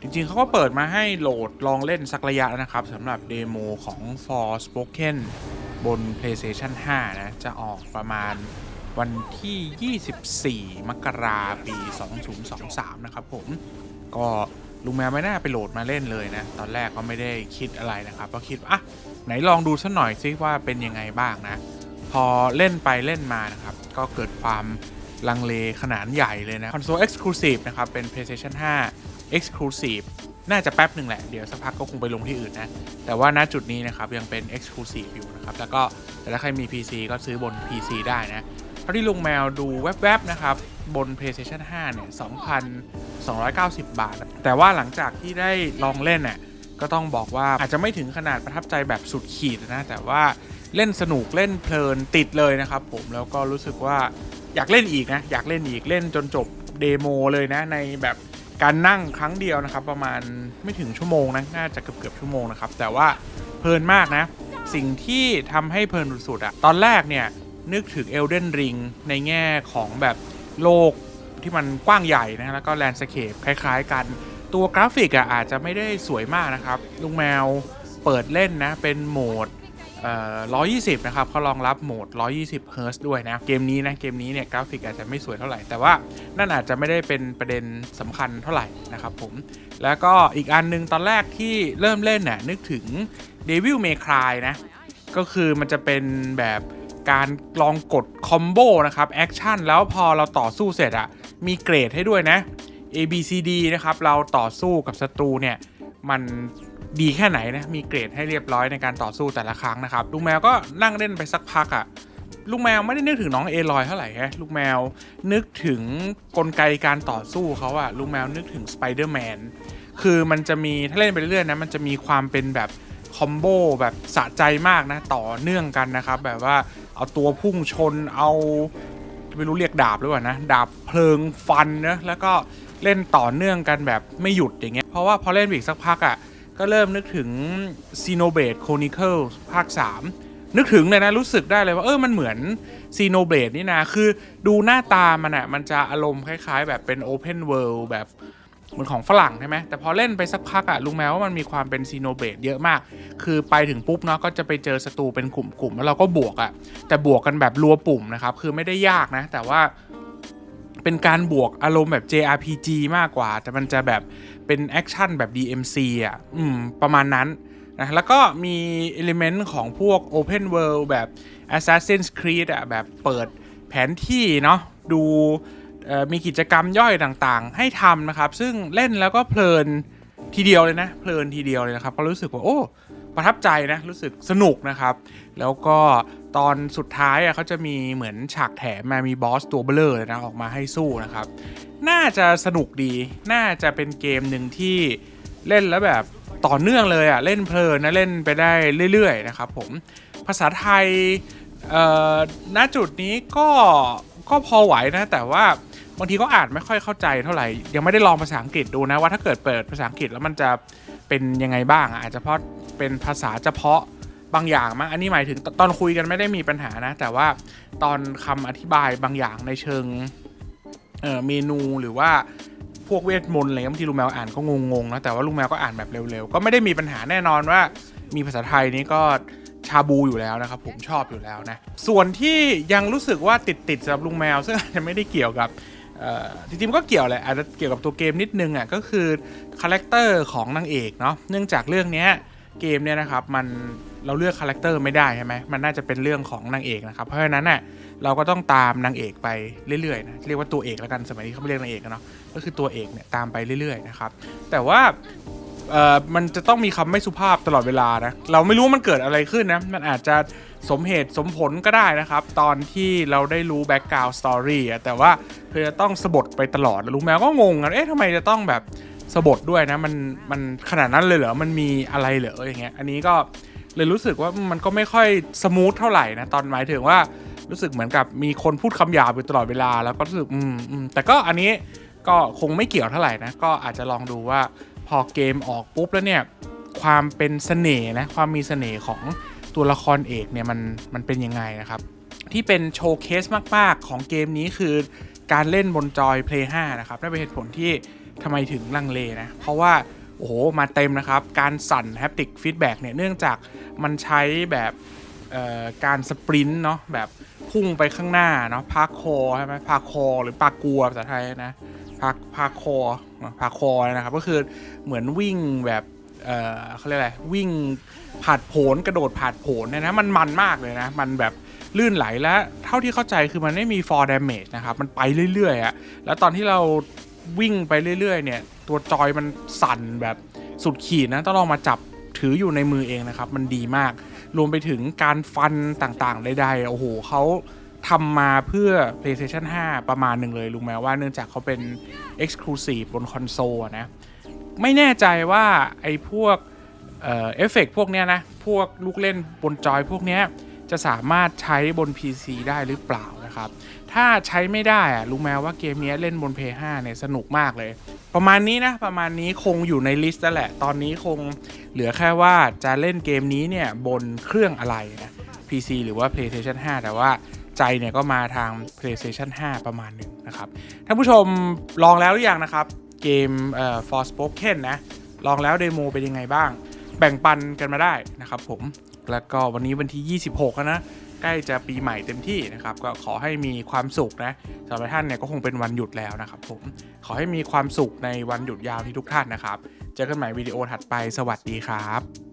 จริงๆ เขาก็เปิดมาให้โหลดลองเล่นสักระยะแล้วนะครับสำหรับเดโมของ For Spoken บน PlayStation 5 นะ จะออกประมาณวันที่ 24 มกราปี 2023 นะครับผม ก็ลุงแมวไม่น่าไปโหลดมาเล่นเลยนะ ตอนแรกก็ไม่ได้คิดอะไรนะครับก็คิดว่าอะไหนลองดูสักหน่อยซิว่าเป็นยังไงบ้างนะ พอเล่นไปเล่นมานะครับ ก็เกิดความ ลังเลขนาดใหญ่เลยนะคอนโซล Exclusive นะครับ เป็น PlayStation 5 Exclusive น่าจะแป๊บหนึ่งแหละ เดี๋ยวสักพักก็คงไปลงที่อื่นนะ แต่ว่าณจุดนี้นะครับ ยังเป็น Exclusive อยู่นะครับ แล้วก็แต่ถ้าใครมี PC ก็ซื้อบน PC ได้นะเท่าที่ลุงแมวดูแวบๆนะครับ บน PlayStation 5 เนี่ย 2,290 บาท แต่ว่าหลังจากที่ได้ลองเล่นน่ะก็ต้องบอกว่าอาจจะไม่ถึงขนาดประทับใจแบบสุดขีดนะ แต่ว่าเล่นสนุกเล่นเพลินติดเลยนะครับผมแล้วก็รู้สึกว่า อยากเล่นอีกนะ อยากเล่นอีกเล่นจนจบเดโมเลยนะ ในแบบการนั่งครั้งเดียวนะครับ ประมาณไม่ถึงชั่วโมงนะน่าจะเกือบเกือบๆชั่วโมงนะครับ แต่ว่าเพลินมากนะ สิ่งที่ทำให้เพลินสุดๆอะตอนแรกเนี่ยนึกถึง Elden Ring ในแง่ของแบบโลกที่มันกว้างใหญ่นะแล้วก็แลนด์สเคปคล้ายๆกัน ตัวกราฟิกอะอาจจะไม่ได้สวยมากนะครับลุงแมวเปิดเล่นนะเป็นโหมด 120 นะครับเขารองรับโหมด 120เฮิร์ตซ์ด้วยนะ เกมนี้นะ เกมนี้เนี่ยกราฟิกอาจจะไม่สวยเท่าไหร่ แต่ว่านั่นอาจจะไม่ได้เป็นประเด็นสำคัญเท่าไหร่นะครับผม แล้วก็อีกอันหนึงตอนแรกที่เริ่มเล่นน่ะนึกถึง Devil May Cry นะ ก็คือมันจะเป็นแบบการลองกดคอมโบนะครับแอคชั่นแล้วพอเราต่อสู้เสร็จอะมีเกรดให้ด้วยนะ A B C D นะครับ เราต่อสู้กับศัตรูเนี่ย มัน ดีแค่ไหนนะมีเกรดให้เรียบร้อยในการต่อสู้แต่ละครั้งนะครับลุงแมวก็นั่งเล่นไปสักพักอะลุงแมวไม่ได้นึกถึงน้องเอลอยเท่าไหร่ฮะลูกแมวนึกถึงกลไกการต่อสู้เขาอะลุงแมวนึกถึงสไปเดอร์แมนคือมันจะมีถ้าเล่นไปเรื่อยๆนะมันจะมีความเป็นแบบคอมโบแบบสะใจมากนะต่อเนื่องกันนะครับ แบบว่าเอาตัวพุ่งชนเอาไม่รู้เรียกดาบหรือเปล่านะดาบเพลิงฟันนะแล้วก็เล่นต่อเนื่องกันแบบไม่หยุดอย่างเงี้ยเพราะว่าพอเล่นไปอีกสักพักอะ่ะ ก็เริ่มนึกถึง Xenoblade Chronicles ภาค 3 นึกถึงเลยนะ รู้สึกได้เลยว่า เออมันเหมือน Xenoblade นี่นะ คือดูหน้าตามันอะ่ะมันจะอารมณ์คล้ายๆ แบบเป็น Open World แบบเหมือนของฝรั่งใช่ไหมแต่พอเล่นไปสักพักอะลุงแมวว่ามันมีความเป็นซีโนเบดเยอะมาก คือไปถึงปุ๊บเนาะก็จะไปเจอศัตรูเป็นกลุ่มๆ แล้วเราก็บวกอะแต่บวกกันแบบรัวปุ่มนะครับ คือไม่ได้ยากนะ แต่ว่า เป็นการบวกอารมณ์แบบ JRPG มากกว่า แต่มันจะแบบเป็นแอคชั่นแบบ DMC อะอืมประมาณนั้นนะแล้วก็มีเอลิเมนต์ของพวก Open World แบบ Assassin's Creed อะแบบเปิดแผนที่เนาะดูมีกิจกรรมย่อยต่างๆ ให้ทำนะครับ ซึ่งเล่นแล้วก็เพลินทีเดียวเลยนะ เพลินทีเดียวเลยนะครับก็รู้สึกว่าโอ้ ประทับใจนะรู้สึกสนุกนะครับ แล้วก็ตอนสุดท้ายอะเขาจะมีเหมือนฉากแถมมามีบอสตัวเบลอเลยนะออกมาให้สู้นะครับ น่าจะสนุกดี น่าจะเป็นเกมหนึ่งที่เล่นแล้วแบบต่อเนื่องเลยอะเล่นเพลินนะเล่นไปได้เรื่อยๆนะครับผมภาษาไทยเอ่อณจุดนี้ก็ก็พอไหวนะ แต่ว่าบางทีก็อ่านไม่ค่อยเข้าใจเท่าไหร่ ยังไม่ได้ลองภาษาอังกฤษดูนะว่าถ้าเกิดเปิดภาษาอังกฤษแล้วมันจะ เป็นยังไงบ้างอะอาจจะเพราะเป็นภาษาเฉพาะบางอย่างมั้งอันนี้หมายถึงตอนคุยกันไม่ได้มีปัญหานะ แต่ว่าตอนคำอธิบายบางอย่างในเชิงเเมนูหรือว่าพวกเวทมนต์อะไรบางทีลุงแมวอ่านก็งงๆนะแต่ว่าลุงแมวก็อ่านแบบเร็วๆ ก็ไม่ได้มีปัญหาแน่นอนว่า มีภาษาไทยนี้ก็ชาบูอยู่แล้วนะครับผมชอบอยู่แล้วนะ ส่วนที่ยังรู้สึกว่าติดๆสำหรับลุงแมวซึ่งอาจจะไม่ได้เกี่ยวกับ จริงๆก็เกี่ยวแหละอาจจะเกี่ยวกับตัวเกมนิดนึงอะก็คือคาแรคเตอร์ของนางเอกเนาะเนื่องจากเรื่องนี้เกมเนี่ยนะครับมันเราเลือกคาแรคเตอร์ไม่ได้ใช่ไหมมันน่าจะเป็นเรื่องของนางเอกนะครับเพราะฉะนั้นน่ะเราก็ต้องตามนางเอกไปเรื่อยๆนะเรียกว่าตัวเอกแล้วกันสมัยนี้เขาไม่เรียกนางเอกกันเนาะก็คือตัวเอกเนี่ยตามไปเรื่อยๆนะครับแต่ว่า เอ่อมันจะต้องมีคำไม่สุภาพตลอดเวลานะเราไม่รู้มันเกิดอะไรขึ้นนะ มันอาจจะสมเหตุสมผลก็ได้นะครับ ตอนที่เราได้รู้แบ็กกราวด์สตอรี่แต่ว่าเธอจะต้องสะบัดไปตลอดลุงแมวก็งงกันเอ๊ะทำไมจะต้องแบบสะบัดด้วยนะมันมันขนาดนั้นเลยเหรอมันมีอะไรเหรออย่างเงี้ยอันนี้ก็เลยรู้สึกว่ามันก็ไม่ค่อยสมูทเท่าไหร่นะตอนหมายถึงว่า รู้สึกเหมือนกับมีคนพูดคำหยาบอยู่ตลอดเวลาแล้วก็รู้สึกอืมอืมแต่ก็อันนี้ก็คงไม่เกี่ยวเท่าไหร่นะ ก็อาจจะลองดูว่า พอเกมออกปุ๊บแล้วเนี่ยความเป็นเสน่ห์นะความมีเสน่ห์ของตัวละครเอกเนี่ยมันมันเป็นยังไงนะครับ ที่เป็นโชว์เคสมาก ๆ ของเกมนี้คือการเล่นบนจอย Play 5 นะครับนั่นเป็นเหตุผลที่ทำไมถึงลังเลนะ เพราะว่า โอ้โห มาเต็มนะครับ การสั่น haptic feedback เนี่ย เนื่องจากมันใช้แบบการสปรินต์เนาะแบบพุ่งไปข้างหน้าเนาะพาคอใช่ไหมพาคอหรือปากัวภาษาไทยนะพาพาคอ พาคอนะครับ ก็คือเหมือนวิ่งแบบเออเขาเรียกอะไรวิ่งผาดโผนกระโดดผาดโผนเนี่ยนะมันมันมากเลยนะ มันแบบลื่นไหลและเท่าที่เข้าใจคือมันไม่มี for damage นะครับ มันไปเรื่อยๆอะแล้วตอนที่เราวิ่งไปเรื่อยๆ เนี่ย ตัวจอยมันสั่นแบบสุดขีดนะ ต้องลองมาจับถืออยู่ในมือเองนะครับ มันดีมาก รวมไปถึงการฟันต่างๆใดๆโอ้โหเขา ทำมาเพื่อ PlayStation 5 ประมาณหนึ่งเลยลุงแม้ว่าเนื่องจากเขาเป็น Exclusive บนคอนโซลนะ ไม่แน่ใจว่าไอ้พวกเอฟเฟกต์พวกเนี้ยนะ พวกลูกเล่นบนจอยพวกเนี้ยจะสามารถใช้บน PC ได้หรือเปล่านะครับ ถ้าใช้ไม่ได้อะรู้ไหมว่าเกมนี้เล่นบน p 5เนี่ยสนุกมากเลย ประมาณนี้นะ ประมาณนี้คงอยู่ในลิสต์แล้วแหละ ตอนนี้คงเหลือแค่ว่าจะเล่นเกมนี้เนี่ยบนเครื่องอะไรนะ PC หรือว่า PlayStation 5 แต่ว่าใจเนี่ยก็มาทาง PlayStation 5 ประมาณหนึ่งนะครับท่านผู้ชมลองแล้วหรือยังนะครับ เกมเอ่อ Forspoken นะ ลองแล้วเดโมเป็นยังไงบ้าง แบ่งปันกันมาได้นะครับผมแล้วก็วันนี้วันที่ 26นะใกล้จะปีใหม่เต็มที่นะครับ ก็ขอให้มีความสุขนะสำหรับท่านเนี่ยก็คงเป็นวันหยุดแล้วนะครับผมขอให้มีความสุขในวันหยุดยาวที่ทุกท่านนะครับ เจอกันใหม่วิดีโอถัดไปสวัสดีครับ